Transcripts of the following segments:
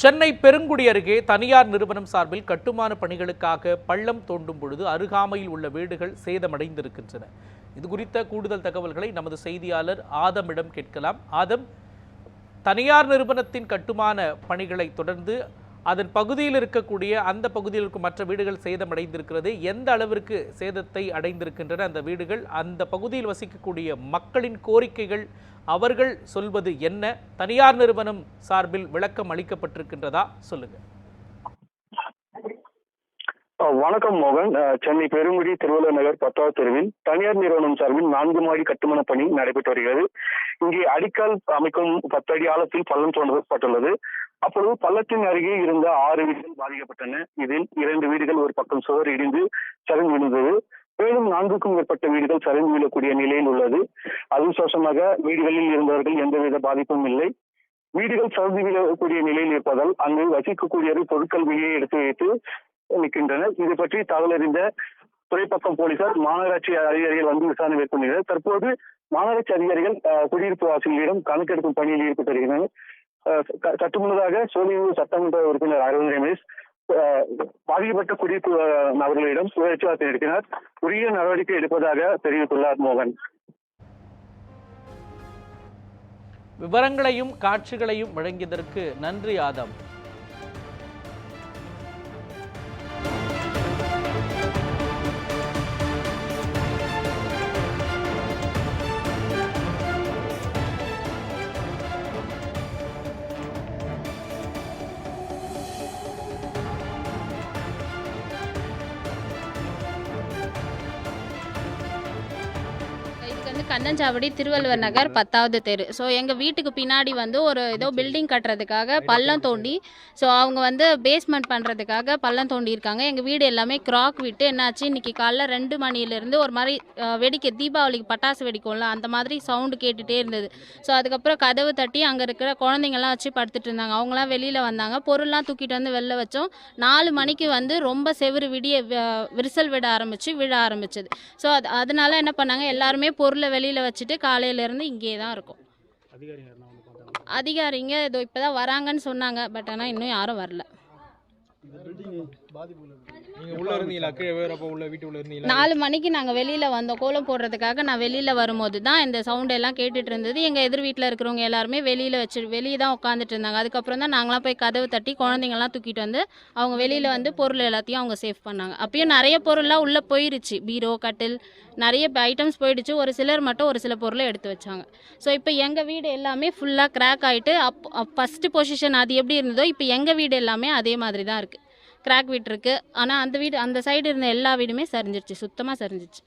சென்னை பெருங்குடி அருகே தனியார் நிறுவனம் சார்பில் கட்டுமான பணிகளுக்காக பள்ளம் தோண்டும் பொழுது அருகாமையில் உள்ள வீடுகள் சேதமடைந்திருக்கின்றன. இது குறித்த கூடுதல் தகவல்களை நமது செய்தியாளர் ஆதமிடம் கேட்கலாம். ஆதம் தனியார் நிறுவனத்தின் கட்டுமான பணிகளை தொடர்ந்து அதன் பகுதியில் இருக்கக்கூடிய அந்த பகுதியில் இருக்கும் மற்ற வீடுகள் சேதமடைந்திருக்கிறது. எந்த அளவிற்கு சேதத்தை அடைந்திருக்கின்றன அந்த வீடுகள்? அந்த பகுதியில் வசிக்கக்கூடிய மக்களின் கோரிக்கைகள் அவர்கள் சொல்வது என்ன? தனியார் நிறுவனம் சார்பில் விளக்கம் அளிக்கப்பட்டிருக்கின்றதா? சொல்லுங்க. வணக்கம் மோகன். சென்னை பெருங்குடி திருவள்ளுவர் நகர் பத்தாவது தெருவில் தனியார் நிறுவனம் சார்பில் நான்கு மாடி கட்டுமான பணி நடைபெற்று வருகிறது. இங்கே அடிக்கல் அமைக்கும் பத்தடி ஆழத்தில் பள்ளம் தோண்டப்பட்டுள்ளது அப்பொழுது பள்ளத்தின் அருகே இருந்த ஆறு வீடுகள் பாதிக்கப்பட்டன. இதில் இரண்டு வீடுகள் ஒரு பக்கம் சுவர் இடிந்து சரிந்து விழுந்தது. மேலும் நான்குக்கும் மேற்பட்ட வீடுகள் சரிந்து விழக்கூடிய நிலையில் உள்ளது. அதிர்ஷ்டவசமாக வீடுகளில் இருந்தவர்கள் எந்தவித பாதிப்பும் இல்லை. வீடுகள் சரிந்து விழக்கூடிய நிலையில் இருப்பதால் அங்கு வசிக்கக்கூடியவர்கள் பொருட்கள் வெளியே எடுத்து வைத்து நிற்கின்றனர். இது பற்றி தகவல் அறிந்த துறைப்பக்கம் போலீசார் மாநகராட்சி அதிகாரிகள் வந்து விசாரணை மேற்கொண்டனர். தற்போது மாநகராட்சி அதிகாரிகள் குடியிருப்பு வாசிகளிடம் கணக்கெடுக்கும் பணியில் ஈடுபட்டு வருகின்றனர். சற்று முன்னதாக சோனியூர் சட்டமன்ற உறுப்பினர் அரவிந்த் ரமேஷ் பாதிக்கப்பட்ட குடியிருப்பு நபர்களிடம் பேச்சுவார்த்தை நடத்தினார் உரிய நடவடிக்கை எடுப்பதாக தெரிவித்துள்ளார் மோகன். விவரங்களையும் காட்சிகளையும் வழங்கியதற்கு நன்றி ஆதம். வந்து கண்ணஞ்சாவடி திருவள்ளுவர் நகர் பத்தாவது தெரு. ஸோ எங்கள் வீட்டுக்கு பின்னாடி வந்து ஒரு ஏதோ பில்டிங் கட்டுறதுக்காக பள்ளம் தோண்டி ஸோ அவங்க வந்து பேஸ்மெண்ட் பண்ணுறதுக்காக பள்ளம் தோண்டி இருக்காங்க. எங்கள் வீடு எல்லாமே கிராக் விட்டு என்னாச்சு? இன்னைக்கு காலைல ரெண்டு மணிலேருந்து ஒரு மாதிரி வெடிக்க தீபாவளிக்கு பட்டாசு வெடிக்கும்ல அந்த மாதிரி சவுண்டு கேட்டுகிட்டே இருந்தது. ஸோ அதுக்கப்புறம் கதவு தட்டி அங்கே இருக்கிற குழந்தைங்கள்லாம் வச்சு படுத்துட்டு இருந்தாங்க. அவங்களாம் வெளியில் வந்தாங்க. பொருள்லாம் தூக்கிட்டு வந்து வெளில வச்சோம். நாலு மணிக்கு வந்து ரொம்ப செவுரு விடிய விரிசல் விட ஆரம்பிச்சு விழ ஆரம்பிச்சது. ஸோ அது அதனால என்ன பண்ணாங்க? எல்லாருமே பொருளை வெளியில் வச்சுட்டு காலையிலேருந்து இங்கேயே தான் இருக்கும். அதிகாரிங்க இதோ இப்போ தான் வராங்கன்னு சொன்னாங்க பட் ஆனால் இன்னும் யாரும் வரல. நாலு மணிக்கு நாங்கள் வெளியில் வந்தோம் கோலம் போடுறதுக்காக நான் வெளியில் வரும்போது தான் இந்த சவுண்ட் எல்லாம் கேட்டுட்டு இருந்தது. எங்கள் எதிர் வீட்டில் இருக்கிறவங்க எல்லாருமே வெளியில் வச்சு வெளியே தான் உட்காந்துட்டு இருந்தாங்க. அதுக்கப்புறம் தான் நாங்களாம் போய் கதவு தட்டி குழந்தைங்கலாம் தூக்கிட்டு வந்து அவங்க வெளியில் வந்து பொருள் எல்லாத்தையும் அவங்க சேவ் பண்ணாங்க. அப்பயும் நிறைய பொருள்லாம் உள்ளே போயிருச்சு. பீரோ கட்டில் நிறைய ஐட்டம்ஸ் போயிடுச்சு. ஒரு சிலர் மட்டும் ஒரு சில பொருளை எடுத்து வச்சாங்க. ஸோ இப்போ எங்கள் வீடு எல்லாமே ஃபுல்லாக கிராக் ஆகிட்டு அப் ஃபஸ்ட்டு பொசிஷன் அது எப்படி இருந்ததோ இப்போ எங்கள் வீடு எல்லாமே அதே மாதிரி தான் இருக்குது கிராக் விட்டுருக்கு ஆனால் அந்த வீடு அந்த சைடு இருந்த எல்லா வீடுமே சரிஞ்சிருச்சு. சுத்தமாக சரிஞ்சிருச்சு.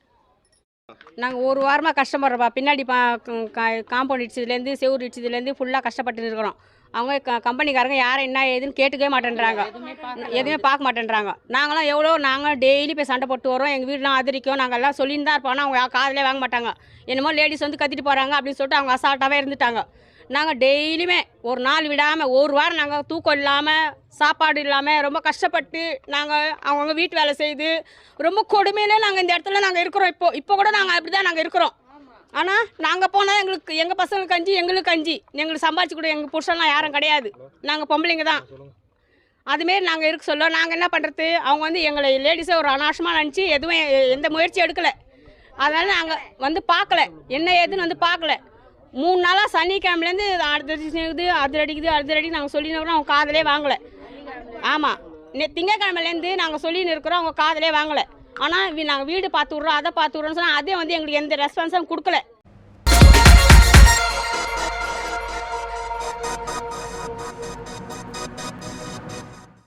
நாங்கள் ஒரு வாரமாக கஷ்டப்படுறோம்ப்பா. பின்னாடி பா காம்பவுண்ட் இடிச்சதுலேருந்து செவுரு இடிச்சதுலேருந்து ஃபுல்லாக கஷ்டப்பட்டு இருக்கிறோம். அவங்க க கம்பெனிக்காரங்க யாரும் என்ன ஏதுன்னு கேட்டுக்கவே மாட்டேன்றாங்க. எதுவுமே பார்க்க மாட்டேன்றாங்க. நாங்களாம் எவ்வளோ நாங்கள் டெய்லி போய் சண்டை போட்டு வரோம். எங்கள் வீடெலாம் அதிரிக்கும் நாங்கள் எல்லாம் தான் இருப்போம். ஆனால் அவங்க காதிலே வாங்க மாட்டாங்க. என்னமோ லேடிஸ் வந்து கத்திட்டு போகிறாங்க அப்படின்னு சொல்லிட்டு அவங்க அசால்ட்டாகவே இருந்துட்டாங்க. நாங்கள் டெய்லியுமே ஒரு நாள் விடாமல் ஒரு வாரம் நாங்கள் தூக்கம் இல்லாமல் சாப்பாடு இல்லாமல் ரொம்ப கஷ்டப்பட்டு நாங்கள் அவங்கவுங்க வீட்டு வேலை செய்து ரொம்ப கொடுமையிலே நாங்கள் இந்த இடத்துல நாங்கள் இருக்கிறோம் இப்போ. இப்போ கூட நாங்கள் அப்படி தான் நாங்கள் இருக்கிறோம். ஆனால் நாங்கள் போனால் எங்களுக்கு எங்கள் பசங்களுக்கு கஞ்சி எங்களுக்கு கஞ்சி. எங்களுக்கு சம்பாதிச்சு கூட எங்கள் புருஷன்லாம் யாரும் கிடையாது. நாங்கள் பொம்பளைங்க தான். அதுமாரி நாங்கள் இருக்க சொல்ல நாங்கள் என்ன பண்ணுறது அவங்க வந்து எங்களை லேடிஸை ஒரு அனாவசியமாக நினச்சி எதுவும் எந்த முயற்சியும் எடுக்கலை. அதனால் நாங்கள் வந்து பார்க்கல. என்ன ஏதுன்னு வந்து பார்க்கல. மூணு நாளாக சனிக்கிழமலேருந்து அடுத்த அடிச்சுது அடுத்த அடிக்குது அடுத்த அடிக்கு நாங்கள் சொல்லின்னு அவங்க காதலே வாங்கலை. ஆமாம் திங்கக்கிழமைலேருந்து நாங்கள் சொல்லின்னு இருக்கிறோம் அவங்க காதலே வாங்கலை. ஆனால் நாங்கள் வீடு பார்த்து விட்றோம் அதை பார்த்து விட்றோம்னு சொன்னால் அதே வந்து எங்களுக்கு எந்த ரெஸ்பான்ஸும் கொடுக்கல.